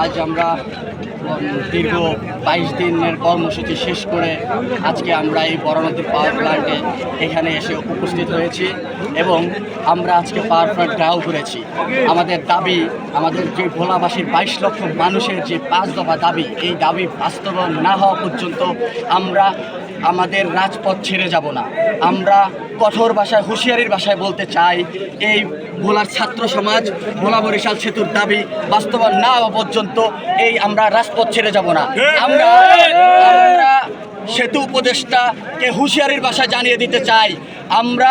আজ আমরা দীর্ঘ বাইশ দিনের কর্মসূচি শেষ করে আজকে আমরা এই বড়নদী পাওয়ার প্ল্যান্টে এখানে এসে উপস্থিত হয়েছি এবং আমরা আজকে পাওয়ার প্ল্যান্ট ঘেরাও করেছি। আমাদের দাবি, আমাদের যে ভোলাবাসীর বাইশ লক্ষ মানুষের যে পাঁচ দফা দাবি, এই দাবি বাস্তবায়ন না হওয়া পর্যন্ত আমরা আমাদের রাজপথ ছেড়ে যাব না। আমরা কঠোর ভাষায় হুঁশিয়ারির ভাষায় বলতে চাই এই ভোলার ছাত্র সমাজ ভোলা বরিশাল সেতুর দাবি বাস্তবায়ন না হওয়া পর্যন্ত এই আমরা রাজপথ ছেড়ে যাব না। আমরা আমরা সেতু উপদেষ্টাকে হুঁশিয়ারির ভাষায় জানিয়ে দিতে চাই। আমরা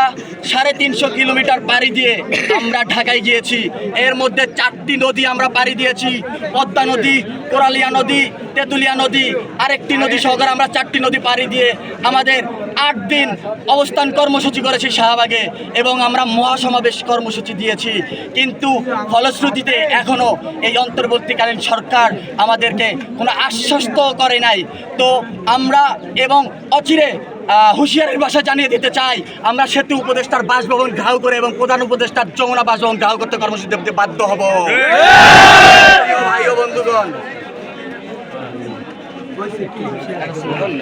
সাড়ে তিনশো কিলোমিটার পাড়ি দিয়ে আমরা ঢাকায় গিয়েছি। এর মধ্যে চারটি নদী আমরা পাড়ি দিয়েছি। পদ্মা নদী কোরালিয়া নদী তেঁতুলিয়া নদী আরেকটি নদী সহকারে আমরা চারটি নদী পাড়ি দিয়ে আমাদের আট দিন অবস্থান কর্মসূচি করেছি শাহবাগে এবং আমরা মহাসমাবেশ কর্মসূচি দিয়েছি। কিন্তু ফলশ্রুতিতে এখনও এই অন্তর্বর্তীকালীন সরকার আমাদেরকে কোনো আশ্বস্ত করে নাই। তো আমরা এবং অচিরে হুঁশিয়ারির ভাষা জানিয়ে দিতে চাই আমরা সেতু উপদেষ্টার বাসভবন ঘাও করে এবং প্রধান উপদেষ্টার যমুনা বাসভবন ঘাও করতে কর্মসূচি দিতে বাধ্য হব। ভাই ও বন্ধুগণ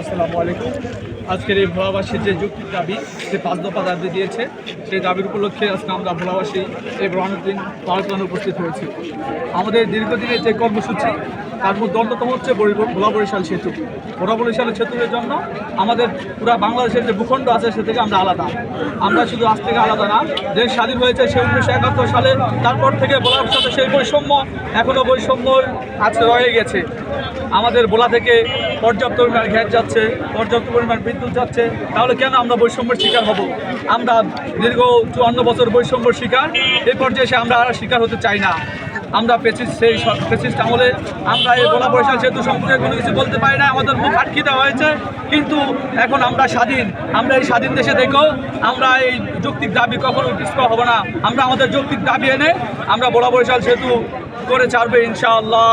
আসসালামু আলাইকুম। আজকের এই ভোলাবাসীর যে যুক্তির দাবি সে পাঁচ দফা দাবি দিয়েছে, সেই দাবির উপলক্ষে আজকে আমরা ভোলাবাসী এই রহমদ্দিন পালন উপস্থিত হয়েছি। আমাদের দীর্ঘদিনের যে কর্মসূচি তার মধ্যে অন্যতম হচ্ছে ভোলা বরিশাল সেতু। ভোলা বরিশাল সেতুর জন্য আমাদের পুরা বাংলাদেশের যে ভূখণ্ড আছে, সে থেকে আমরা আলাদা। আমরা শুধু আজ থেকে আলাদা না, দেশ স্বাধীন হয়েছে সে উনিশশো একাত্তর সালে। তারপর থেকে ভোলার সাথে সেই বৈষম্য এখনও বৈষম্য আছে রয়ে গেছে। আমাদের বোলা থেকে পর্যাপ্ত পরিমাণ গ্যাস যাচ্ছে, পর্যাপ্ত পরিমাণ বিদ্যুৎ যাচ্ছে। তাহলে কেন আমরা বৈষম্যের শিকার হব? আমরা দীর্ঘ চুয়ান্ন বছর বৈষম্যের শিকার। এই পর্যায়ে সে আমরা আর শিকার হতে চাই না। আমরা পেছিস সেই পেছিস আমলে আমরা এই গোলা বৈশাখ সেতু সম্পর্কে কোনো কিছু বলতে পারি না, আমাদের মুখ আটকে দেওয়া হয়েছে। কিন্তু এখন আমরা স্বাধীন। আমরা এই স্বাধীন দেশে দেখো, আমরা এই যৌক্তিক দাবি কখনো পিছপা হব না। আমরা আমাদের যৌক্তিক দাবি এনে আমরা বোলা বৈশাল সেতু করে ছাড়বে ইনশাআল্লাহ।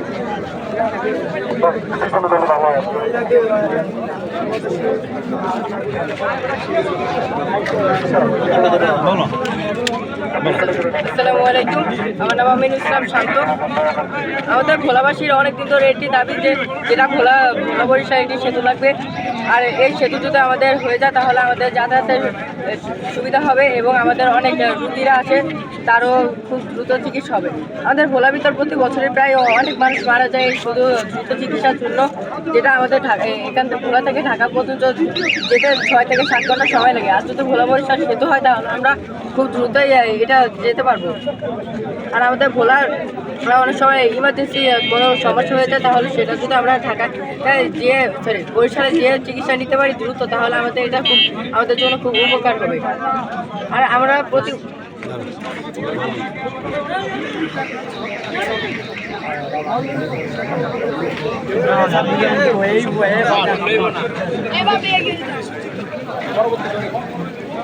বলো আসসালামু আলাইকুম। আমার নাম আমিন ইসলাম শান্ত। আমাদের ভোলাবাসীর অনেকদিন ধরে একটি দাবি যে যেটা ভোলা ভোলা বরিশাল একটি সেতু লাগবে। আর এই সেতু যদি আমাদের হয়ে যায়, তাহলে আমাদের যাতায়াতের সুবিধা হবে এবং আমাদের অনেক রুগীরা আছে, তারও খুব দ্রুত চিকিৎসা হবে। আমাদের ভোলা ভিতর প্রতি বছরে প্রায় অনেক মানুষ মারা যায় শুধু দ্রুত চিকিৎসার জন্য, যেটা আমাদের এখান থেকে ভোলা থেকে ঢাকা পর্যন্ত যেতে ছয় থেকে সাত ঘণ্টা সময় লাগে। আর যদি ভোলা বরিশাল সেতু হয়, তাহলে আমরা খুব দ্রুতই এটা যেতে পারব। আর আমাদের ভোলার আমরা অনেক সময় ইমার্জেন্সি কোনো সমস্যা হয়ে যায় তাহলে সেটা যদি আমরা ঢাকায় যেয়ে সরি বরিশালে যেয়ে চিকিৎসা নিতে পারি দ্রুত তাহলে আমাদের এটা খুব আমাদের জন্য খুব উপকার হবে। আর আমরা প্রতি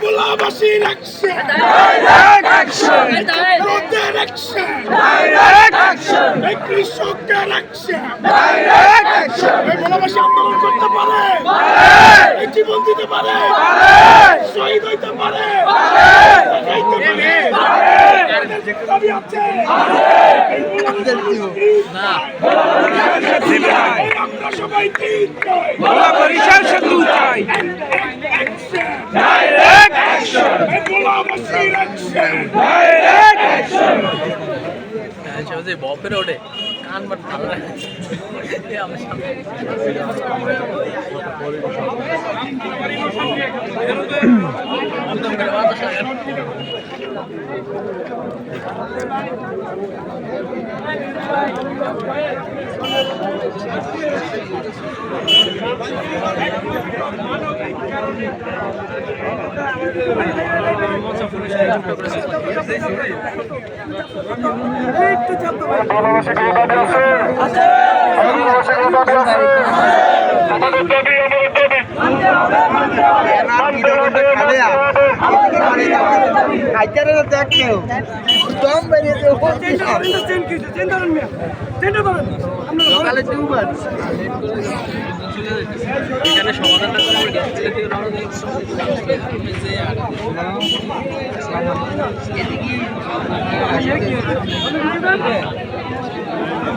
গোলাবাসীর অ্যাকশন ডাইরেক্ট অ্যাকশন রোদের অ্যাকশন ডাইরেক্ট অ্যাকশন এই কৃষকের অ্যাকশন ডাইরেক্ট অ্যাকশন এই গোলাবাসী আন্দোলন করতে পারে পারে জীবন দিতে পারে পারে শহীদ হইতে পারে পারে দাবি আছে এই চাই বরিশাল সেতু চাই ডাইরেক্ট অ্যাকশন গোলাবাসীর অ্যাকশন ডাইরেক্ট অ্যাকশন বপের আনবার ভালো ভালোবাসা এখানে সমাধানটা করে গেছে এদিকে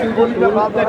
ওঠে কান বাট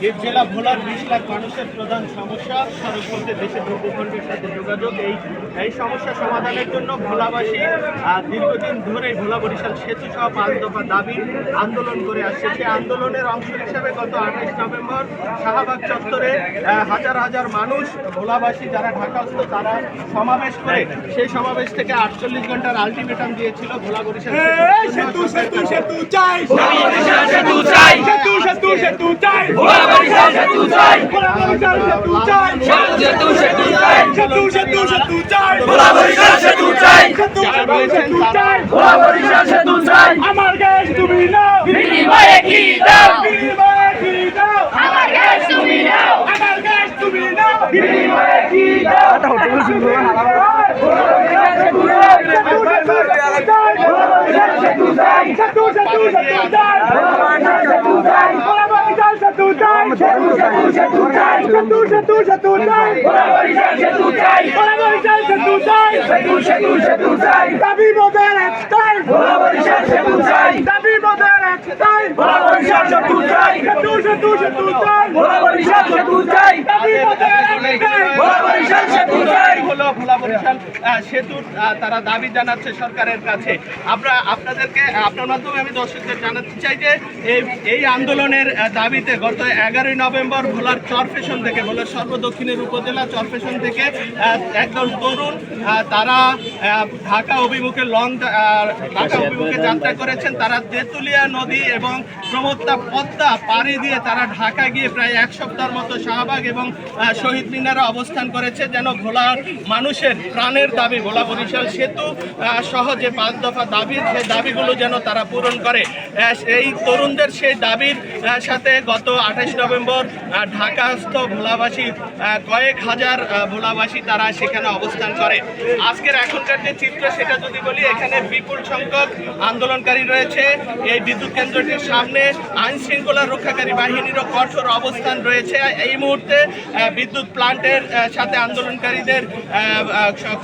দ্বীপ জেলা ভোলার বিশ লাখ মানুষের প্রধান সমস্যা সড়ক বলতে দেশের ভূখণ্ডের সাথে যোগাযোগ এই এই সমস্যা সমাধানের জন্য ভোলাবাসী দীর্ঘদিন ধরে ভোলা বরিশাল সেতু সহ পাঁচ দফা দাবি আন্দোলন করে আসছে। সেই আন্দোলনের অংশ হিসেবে গত আঠাশ নভেম্বর শাহবাগ চত্বরে হাজার হাজার মানুষ ভোলাবাসী যারা ঢাকাস্থ তারা সমাবেশ করে সেই সমাবেশ থেকে আটচল্লিশ ঘণ্টার আলটিমেটাম দিয়েছিল ভোলা বরিশাল সেতু সেতু সেতু চাই। সেতু সেতু সেতু চাই। সেতু সেতু সেতু চাই। আমার গ্যাস তুমি নাও বিনিময়ে কি দাও বিনিময়ে কি দাও আমার গ্যাস তুমি নাও আমার গ্যাস তুমি নাও বিনিময়ে কি দাও দাবি মোদের একটাই দাবি মোদের একটাই দাবি মোদের একটাই বরিশাল সেতুর তারা দাবি জানাচ্ছে সরকারের কাছে। আমরা আপনাদেরকে আপনার মাধ্যমে আমি দর্শকদের জানাতে চাই যে এই এই আন্দোলনের দাবিতে গত এগারোই নভেম্বর ভোলার চরফেশন থেকে ভোলার সর্বদক্ষিণের উপজেলা চরফেশন থেকে একদল তরুণ তারা ঢাকা অভিমুখে লং ঢাকা অভিমুখে যাত্রা করেছেন। তারা তেঁতুলিয়া নদী এবং প্রমত্তা পদ্মা পাড়ি দিয়ে তারা ঢাকা গিয়ে প্রায় এক সপ্তাহের মতো শাহবাগ এবং শহীদ মিনারে অবস্থান করেছে। যেন ভোলার মানুষের প্রাণের দাবি, ভোলা বরিশাল সেতু সহ যে পাঁচ দফা দাবি, সেই দাবিগুলো যেন তারা পূরণ করে। এই তরুণদের সেই দাবির সাথে গত আঠাশ নভেম্বর ঢাকাস্থ ভোলাবাসী কয়েক হাজার ভোলাবাসী তারা সেখানে অবস্থান করে। আজকের এখনকার যে চিত্র, সেটা যদি বলি, এখানে বিপুল সংখ্যক আন্দোলনকারী রয়েছে। এই বিদ্যুৎ কেন্দ্রটির সামনে আইন শৃঙ্খলা রক্ষাকারী বাহিনীরও কঠোর অবস্থান রয়েছে। এই মুহূর্তে বিদ্যুৎ প্লান্টের সাথে আন্দোলনকারীদের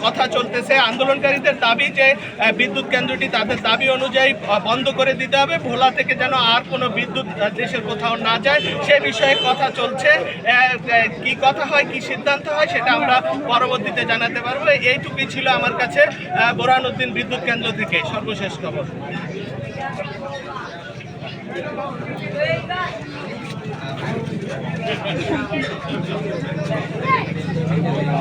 কথা চলতেছে। আন্দোলনকারীদের দাবি যে বিদ্যুৎ কেন্দ্রটি তাদের দাবি অনুযায়ী বন্ধ করে দিতে হবে। ভোলা থেকে যেন আর কোনো বিদ্যুৎ দেশের কোথাও না যায়। সে বিষয়ে কথা চলছে। কি কথা হয়, কি সিদ্ধান্ত হয়, সেটা আমরা পরবর্তীতে জানাতে পারব। এইটুকুই ছিল আমার কাছে বোরহানুদ্দিন বিদ্যুৎ কেন্দ্র থেকে। সর্বশেষ খবর।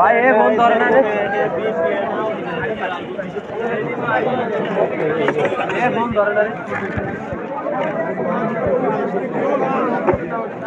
ভাই এ ফোন ধরে না এ ফোন ধরে না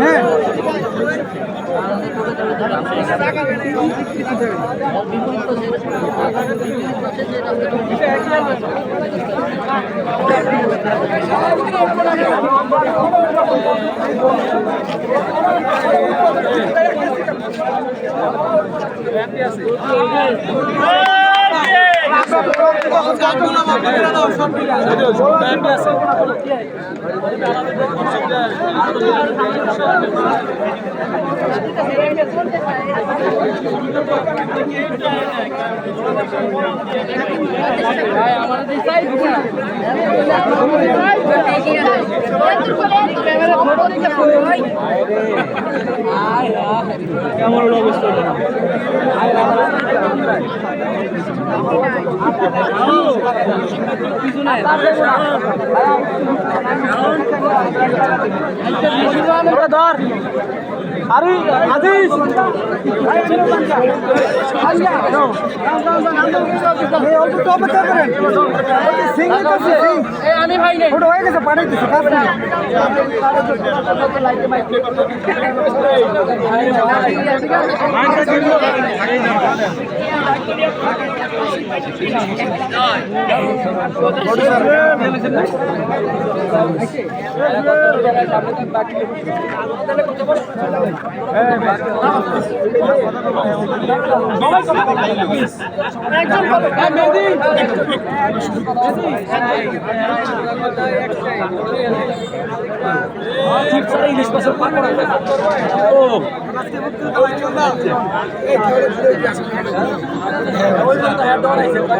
হ্যাঁ। আছে আমি ভাই নেই হয়ে গেছে পাঠাইতেছে না আমার আগে ক্যামেরা সামনে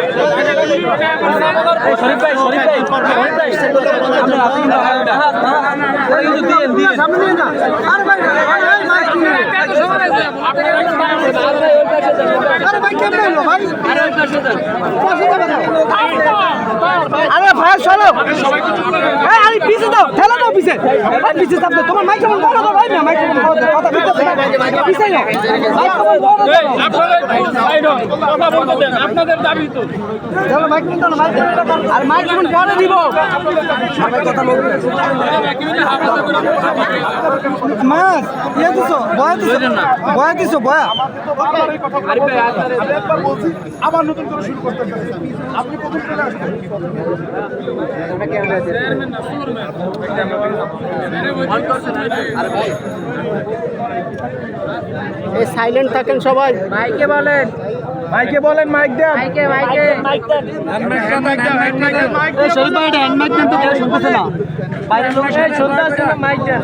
না আরে ভাই ভাই, নিয়ে। আরে ভাই ভাই না। ভাই চলো এই আরে পিছে দাও ঠেলা দাও পিছে এই পিছে চাপ তোমার মাইক কেমন বড় ভাই না মাইক কেমন বড় কথা পিছে দাও পিছে যাও মাইক কেমন বড় আপনাদের দাবি তো চলো মাইক কেমন দাও মাইক কেমন দাও আর মাইক কেমন পরে দিব? সবাই কথা বলবে। মাস ইয়ে দিছো বয়া দিছো বয়া দিছো বয়া। আবার নতুন করে শুরু করতে আপনি প্রথম চলে আসবেন। এই সাইলেন্ট থাকেন সবাই। মাইকে বলেন। মাইকে বলেন মাইক দেন। মাইকে মাইকে। এই শরীফ ভাই হ্যান্ড মাইক দেন তো কেউ শুনতেছে না বাইরে লোক শুনতে আসছে না মাইক। দেন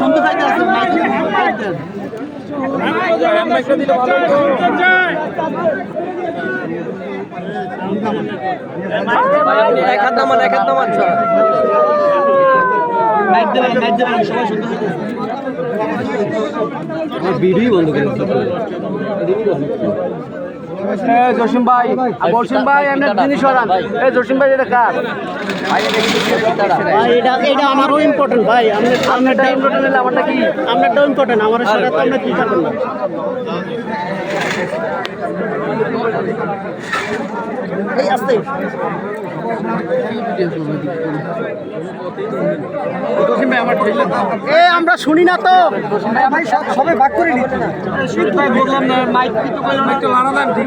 শুনতে চাইতে আছে মাইক দেন এক হাত নামান এক হাত নামান চাইতে ভিডিও বন্ধ করে জসিম ভাই। জসিম ভাই এমনি জিনিস সরান জসিম ভাই এটা কার? এটা এটা আমারও ইম্পর্টেন্ট ভাই। আপনার আপনারটা ইম্পর্টেন্ট হলে আমারটা কি? আপনারটাও ইম্পর্টেন্ট আমার সাথে তো আমরা কি থাকবেন না এই আস্তে। এ আমরা শুনি না তো। ভাই সব সবাই ভাগ করে নিচ্ছে। না বললাম না মাইক দিতে বললাম একটু লানা দেন ঠিক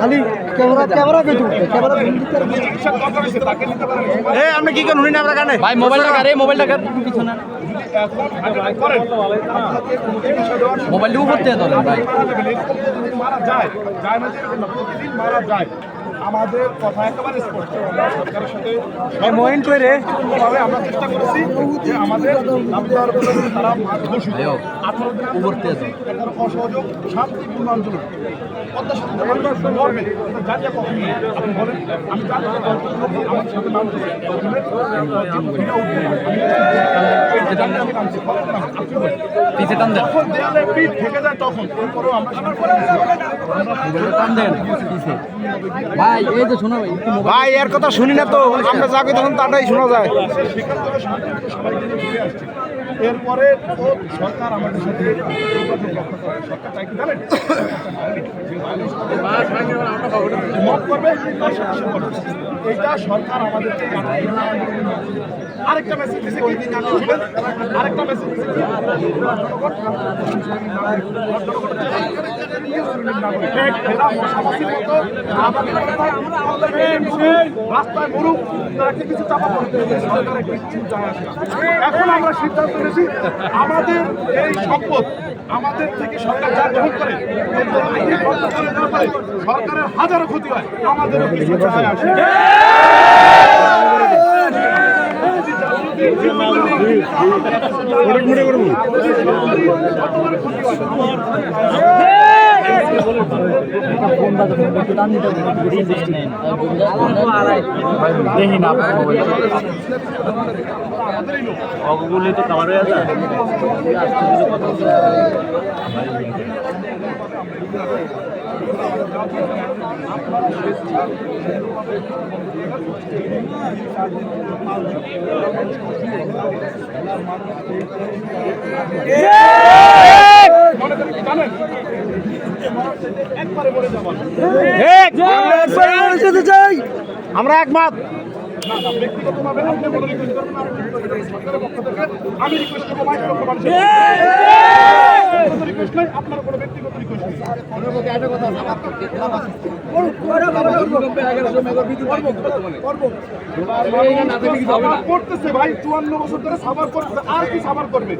খালি ক্যামেরা ক্যামেরা কেটু ক্যামেরা আপনি কি করেন হুইনা কানে? ভাই মোবাইলটা কারে মোবাইলটা কার পিছনে মোবাইলটা উপর থেকে ধরেন ভাই। মারা যায় না না, প্রতিদিন মারা যায়। আমাদের কথা একেবারে স্পষ্ট। আমরা সরকারের সাথে মহিন করে ভাবে আমরা চেষ্টা করেছি যে আমাদের নামদার তারা ঘোষিত আঠারো দিন অসহযোগ শান্তিপূর্ণ আন্দোলন পদ্মা সেতু আন্দোলন করবে। কখন আপনি বলেন আমি জানি আমার সাথে নাম দিয়েছে পিছে টান দেন। যখন দেয়ালে পিঠ থেকে যায় তখন। আমরা ভাই এই তো শোনা ভাই ভাই এর কথা শুনি না তো আমরা যাকে তখন তাটাই শোনা যায় এরপরে তো সরকার আমাদের সাথে সরকার চাই কি জানেন মত করবে। এইটা সরকার আমাদেরকে জানায়। আরেকটা মেসেজ দিছে কি জানেন? আরেকটা মেসেজ দিছে কি? রাস্তায় মরুক, তাকে কিছু চাপা পড়তে এখন আমরা সিদ্ধান্ত নিয়েছি, আমাদের এই সম্পদ আমাদের থেকে সরকার যা গ্রহণ করে সরকারের হাজারো ক্ষতি হয়, আমাদেরও কিছু যায় আসে আপনি কোনো রিকোয়েস্ট করবেন না, আমি request করব। সরকারের আমি রিকোয়েস্ট করব মাইক লক্ষ মানুষের কোনো রিকোয়েস্ট নাই আপনার কোনো ব্যক্তিগত রিকোয়েস্ট নেই। করতেছে ভাই চুয়ান্ন বছর ধরে সাবার করতেছে আর কি সাবার করবে?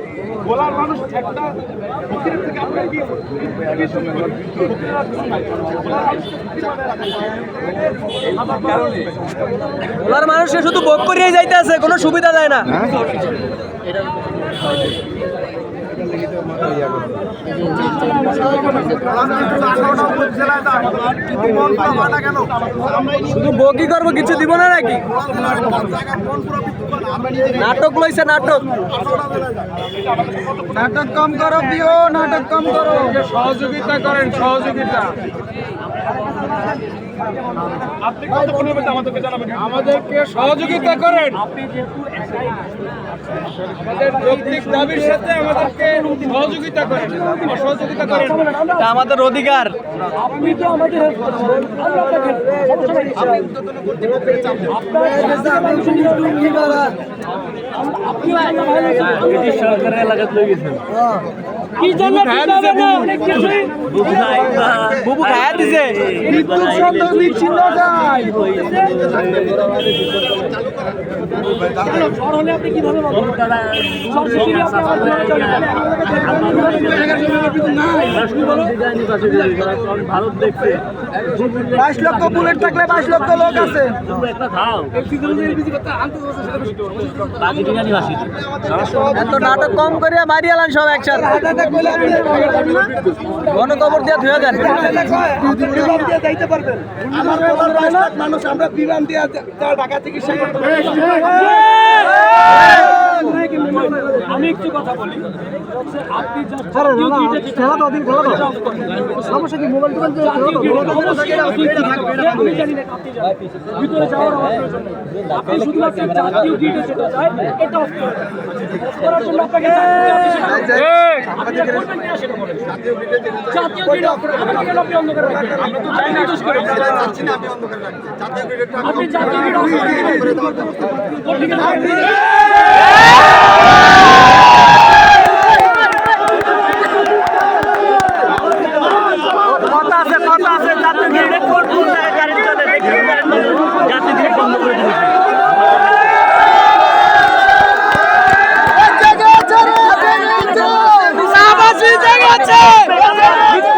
গোলার মানুষ একটা ফকিরের থেকে আপনার কি। গোলার মানুষকে শুধু ভোগ করিয়ে যাইতে আছে কোনো সুবিধা দেয় না। শুধু বকি করব কিছু দিব না নাকি? নাটক লইছে নাটক। নাটক কম করো প্রিয় নাটক কম করো। সহযোগিতা করেন সহযোগিতা। আপনি আমাদেরকে জানাবেন? আমাদেরকে সহযোগিতা করেন। আমাদের যৌক্তিক দাবির সাথে আমাদেরকে সহযোগিতা করেন। অসহযোগিতা করেন। এটা আমাদের অধিকার। বুবু খায়া দিছে মৃত্যুর শব্দ বিচ্ছিন্ন যায়। বাইশ লক্ষ বুলেট থাকলে বাইশ লক্ষ লোক আছে। এত নাটক কম করে মারি আলান সব একসাথে। ঘন কবর দিয়ে ধুয়ে দেন। মানুষ আমরা বিমান দিয়ে ঢাকা চিকিৎসা করতে আমি একটু কথা বলি। আমি। ভিতরে যাওয়ার আপনি শুধুমাত্র জাতীয় এটা করার জন্য আপনাকে আপনি করে আপনি?